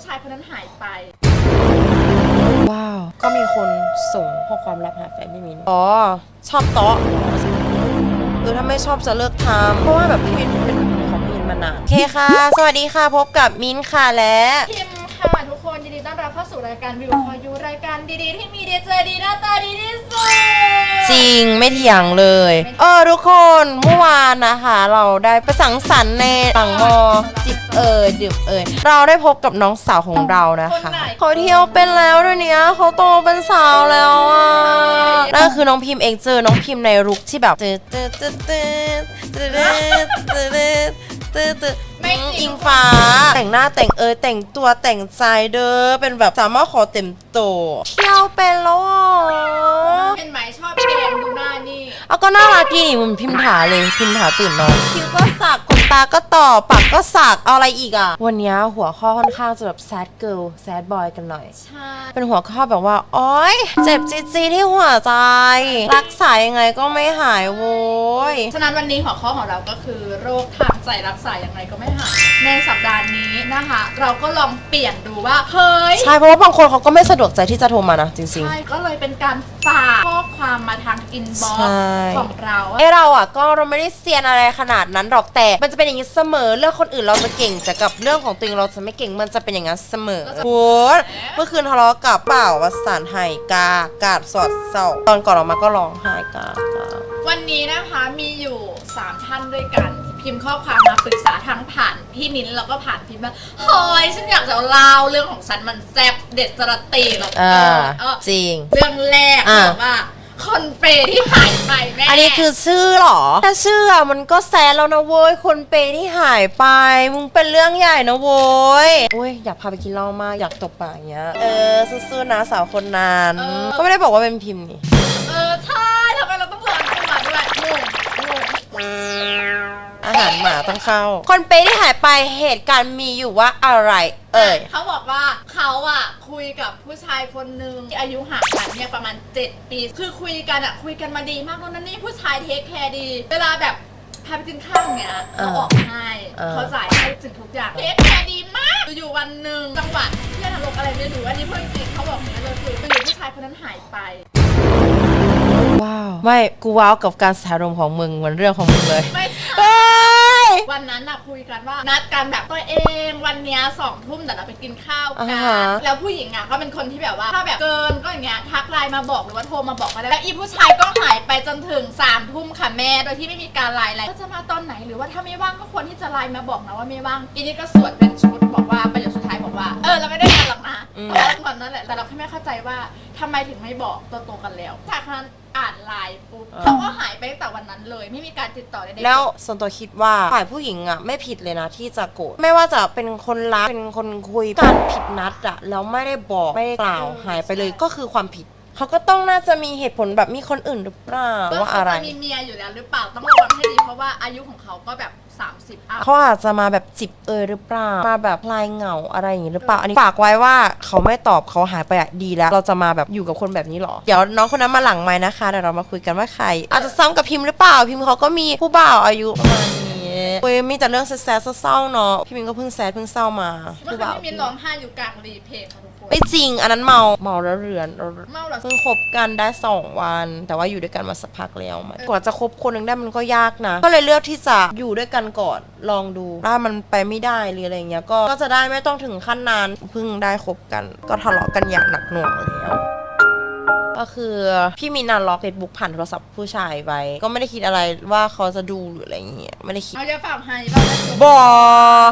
ผู้ชายคนนั้นหายไป ว้าว ก็มีคนส่งข้อความลับหาแฟนพี่มินอ๋อ ชอบโต๊ะเออถ้าไม่ชอบจะเลิกทำเพราะว่าแบบพี่มินเป็นของพี่มินมานานโอเคค่ะ สวัสดีค่ะ พบกับมินค่ะและ พิมพ์ค่ะทุกค นยินดีต้อนรับเข้าสู่รายการวิวพอยูรายการดีๆ ที่มีดีเจดีหน้าตาดีที่สุด จริงไม่เถียงเลย เออทุกคนเมื่อวานนะคะ เราได้ไปสังสรรค์ในต่างมอจิบเอ่ยดื่มเอ่ยเราได้พบกับน้องสาวของเรานะคะเขาเที่ยวเป็นแล้วด้วยเนี้ยเขาโตเป็นสาวแล้วอะนั่นก็คือน้องพิมพ์เองเจอน้องพิมพ์ในรุกที่แบบตืดตืดตืดตืดตืดตืดตืด ตืดตืดไม่จริง อิงฟ้า แต่งหน้าแต่งเอยแต่งตัวแต่งใจเด้อเป็นแบบสามารถขอเต็มโตวเที่ยวเป็นแล้วอะเห็นไหมชอบเกมดูหน้านี่ เอาก็น่ารักดีนี่มันพิมพ์ถาเลยพิมพ์ถาตื่นนอนคิ้วก็สักขน ตาก็ต่อปากก็สักเอาอะไรอีกอะ วันนี้หัวข้อค่อนข้างจะแบบ sad girl sad boy กันหน่อย ใช่ เป็นหัวข้อแบบว่า โอ๊ย เจ็บจีจีที่หัวใจ รักษายังไงก็ไม่หายโว้ย ฉะนั้นวันนี้หัวข้อของเราก็คือโรคทางใจรักษาอย่างไรก็ไม่หาย ในสัปดาห์นี้นะคะ เราก็ลองเปลี่ยนดูว่า เฮ้ย ใช่ เพราะว่าบางคนเขาก็ไม่สะดวกใจที่จะโทรมานะจริงใช่ ก็เลยเป็นการฝากข้อความมาทางอินบ็อกใช่ซ์ของเราๆไอเราอะก็เราไม่ได้เซียนอะไรขนาดนั้นหรอกแต่ มันจะเป็นอย่างนี้เสมอเรื่องคนอื่นเราจะเก่งแต่กับเรื่องของตัวเองเราจะไม่เก่งมันจะเป็นอย่างนั้นเสมอพูดเมื่อคืนทะเลาะกับเปล่าวัสานไห้กากาดสอดเศร้าตอนก่อนออกมาก็ร้องไห้กากา วันนี้นะคะมีอยู่ 3 ท่านด้วยกันที่ พิมพ์ข้อความมาปรึกษาทั้งผ่านพี่มิ้นท์แล้วก็ผ่านพิมพ์ว่าเฮ้ยฉันอยากจะเล่าเรื่องของฉันมันแซ่บเด็ดสระตีแบบอ่าเออจริง เรื่องแรกอ่า แบบว่า คอนเฟที่หายไปแม่อันนี้คือชื่อเหรอ ถ้าชื่ออะมันก็แซนแล้วนะโว้ย คนเปย์ที่หายไป มึงเป็นเรื่องใหญ่นะโว้ยโอ้ยอยากพาไปกินเหล้ามาก อยากตบปากอย่างเงี้ย เออสู้ๆนะสาวคนนั้น ก็ไม่ได้บอกว่าเป็นพิมพ์นี่ เออใาหารหมาต้องเข้า คนเปย์ที่หายไปเหตุการณ์มีอยู่ว่าอะไร เอ่ย เขาบอกว่าเขาอะคุยกับผู้ชายคนหนึ่งที่อายุห่างกันเนี่ยประมาณ 7 ปี คือคุยกันอะคุยกันมาดีมากแล้วนั่นนี่ผู้ชายเทคแคร์ดี เวลาแบบพาไปกินข้าวเนี้ยเออเขาออกให้เออเขาจ่ายให้ถึงทุกอย่างเทคแคร์ดีมากอยู่ๆวันหนึ่งจังหวะที่นรกอะไรไม่รู้อันนี้เพื่อนจริงเขาบอกอย่างนี้เลยคืออยู่ๆผู้ชายคนนั้นหายไปว้าว ไม่ กูว้าวกับการสารมของมึงเหมือนเรื่องของมึงเลย ไม่ใช่เฮ้ยวั นนั้นน่ะคุยกันว่า นัดกันแบบตัวเองวันเนี้ยสองทุ่มแต่เราไปกินข้าวกัอ่าฮะ แล้วผู้หญิงอะก็เป็นคนที่แบบว่าถ้าแบบเกินก็อย่างเงี้ยทักไลน์มาบอกหรือว่าโทรมาบอกก็ได้แล้วอีผู้ชายก็หายไปจนถึงสามทุ่มค่ะแม่โดยที่ไม่มีการไลน์อะไรก็จะมาตอนไหนหรือว่าถ้าไม่ว่างก็ควรที่จะไลน์มาบอกนะว่าไม่ว่างอีนี่ก็สวดเป็นชุดบอกว่าประโยคสุดท้าย บอกว่า เออเราไม่ได้กันหรอกนะอืมแล้วตอนนั้นแหละแต่เราแค่ไม่เข้าใจว่าทำไมถึงไม่บอกตัวตรงกันแล้วจากนั้นอ่านไลน์ปุ๊บเขาก็หายไปตั้งแต่วันนั้นเลย ไม่มีการติดต่อใดๆแล้วส่วนตัวคิดว่าฝ่ายผู้หญิงอะไม่ผิดเลยนะที่จะโกรธไม่ว่าจะเป็นคนรักเป็นคนคุยการผิดนัดอะแล้วไม่ได้บอกไม่ได้กล่าวหายไปเลยก็คือความผิดเขาก็ต้องน่าจะมีเหตุผลแบบมีคนอื่นหรือเปล่าว่าว่าเขาอะไรจะมีเมียอยู่แล้วหรือเปล่าต้องระวังให้ดีเพราะว่าอายุของเขาก็แบบ 30อัพเขาอาจจะมาแบบจิบเอยหรือเปล่า มาแบบพลายเหงาอะไรอย่างนี้หรือเปล่า อันนี้ฝากไว้ว่าเขาไม่ตอบเขาหายไปอะดีแล้ว เราจะมาแบบอยู่กับคนแบบนี้หรอ เดี๋ยวน้องคนนั้นมาหลังไม้นะคะเดี๋ยวเรามาคุยกันว่าใคร อาจจะซ้ำกับพิมพ์หรือเปล่า พิมพ์เขาก็มีผู้บ่าวอายุประมาณ เว้ยมีแต่เรื่องแซดๆเศร้าๆเนาะพี่มินก็เพิ่งแซดเพิ่งเศร้ามาเมื่อผู้คืนบ่าวพี่มินร้องไห้อยู่กลางรีเพลย์ค่ะทุกคน ไม่จริงอันนั้นเมาเมาแล้วเรือนเมาเหรอ เพิ่งคบกันได้สองวัน แต่ว่าอยู่ด้วยกันมาสักพักแล้วมันกว่าจะคบคนหนึ่งได้มันก็ยากนะ ก็เลยเลือกที่จะอยู่ด้วยกันก่อนลองดูถ้ามันไปไม่ได้หรืออะไรเงี้ยก็ก็จะได้ไม่ต้องถึงขั้นนานเพิ่งได้คบกัน ก็ทะเลาะกันอย่างหนักหน่วงแล้ว ก็คือพี่มีนานล็อกเฟซบุ๊กผ่านโทรศัพท์ผู้ชายไปก็ไม่ได้คิดอะไรว่าเขาจะดูหรืออะไรเงี้ยไม่ได้คิด เอาจะฝากให้บ้างนะบอ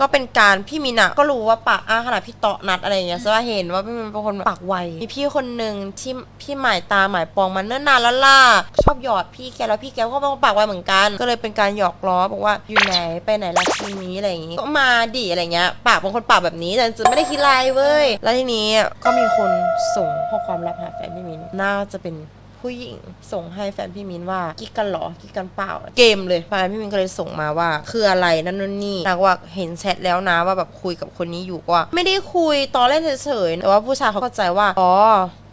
ก็เป็นการพี่มินอะก็รู้ว่าปากอาขนาดพี่เตาะนัดอะไรอย่างเงี้ยซะว่าเห็นว่าพี่มินเป็นคนปากไวมีพี่คนหนึ่งที่พี่หมายตาหมายปองมันเนิ่นนานแล้วล่ะชอบหยอดพี่แกแล้วพี่แกก็เป็นคนปากไวเหมือนกัน ก็เลยเป็นการหยอกล้อบอกว่าอยู่ไหนไปไหนละทีนี้อะไรอย่างงี้ก็มาดิอะไรเงี้ยปากเป็นคนปากแบบนี้แต่จะไม่ได้คิดอะไรเว้ยแล้วทีนี้ก็มีคนส่งข้อความลับหาแฟนพี่มินน่าจะเป็นผู้หญิงส่งให้แฟนพี่มินว่ากิ๊กกันหรอกิ๊กกันเปล่า เกมเลยแฟนพี่มินก็เลยส่งมาว่า คืออะไรนั่นนู่นนี่นางว่าเห็นแชทแล้วนะว่าแบบคุยกับคนนี้อยู่ว่า ไม่ได้คุยตอนเล่นเฉยๆแต่ว่าผู้ชายเขาเข้าใจว่าอ๋อ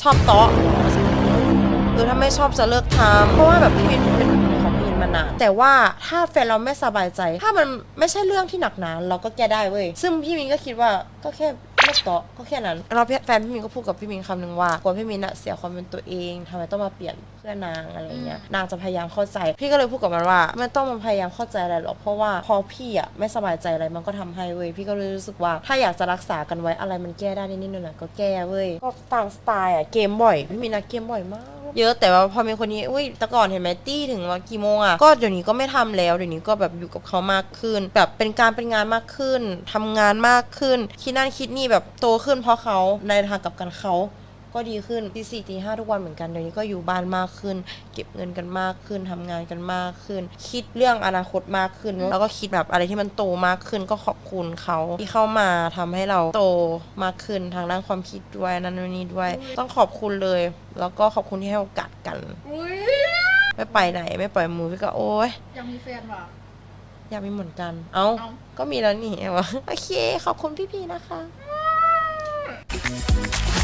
ชอบโต๊ะเออถ้าไม่ชอบจะเลิกทำเพราะว่าแบบพี่มินเป็นของพี่มินมานานแต่ว่าถ้าแฟนเราไม่สบายใจ ถ้ามันไม่ใช่เรื่องที่หนักหนาเราก็แก้ได้เว้ยซึ่งพี่มินก็คิดว่าก็แค่ เลิกต่อก็แค่นั้นเราแฟนพี่มินก็พูดกับพี่มินคำหนึ่งว่ากลัวพี่มินอะเสียความเป็นตัวเองทำไมต้องมาเปลี่ยนเพื่อนางอะไรเงี้ยนางจะพยายามเข้าใจ พี่ก็เลยพูดกับมันว่าไม่ต้องมาพยายามเข้าใจอะไรหรอกเพราะว่าพอพี่อะไม่สบายใจอะไรมันก็ทำให้เว้ยพี่ก็เลยรู้สึกว่าถ้าอยากจะรักษากันไว้อะไรมันแก้ได้นิดๆหน่อยๆก็แก้เว้ยก็ต่างสไตล์อะเกมบ่อยพี่มินอะเกมบ่อยมาก เยอะแต่ว่าพอมีคนนี้อุ้ยแต่ก่อนเห็นไหมตี้ถึงว่ากี่โมงอะก็เดี๋ยวนี้ก็ไม่ทำแล้วเดี๋ยวนี้ก็แบบอยู่กับเขามากขึ้น แบบเป็นการเป็นงานมากขึ้นทำงานมากขึ้น คิดนั่นคิดนี่แบบโตขึ้นเพราะเขาในทางกับกันเขา ก็ดีขึ้นตีสี่ตีห้าทุกวันเหมือนกันเดี๋ยวนี้ก็อยู่บ้านมากขึ้น เก็บเงินกันมากขึ้นทำงานกันมากขึ้น คิดเรื่องอนาคตมากขึ้น แล้วก็คิดแบบอะไรที่มันโตมากขึ้นก็ขอบคุณเขาที่เข้ามาทำให้เราโตมากขึ้นทางด้านความคิดด้วยนั่นนี่ด้วย ต้องขอบคุณเลย แล้วก็ขอบคุณที่ให้โอกาสกันอุ้ยไม่ไปไหนไม่ปล่อยมือพี่ก็โอ๊ยยังมีแฟนว่ะอยากมีเหมือนกันเอ้าเอ้า ก็มีแล้วนี่วะ โอเค ขอบคุณพี่ๆนะคะอุ๊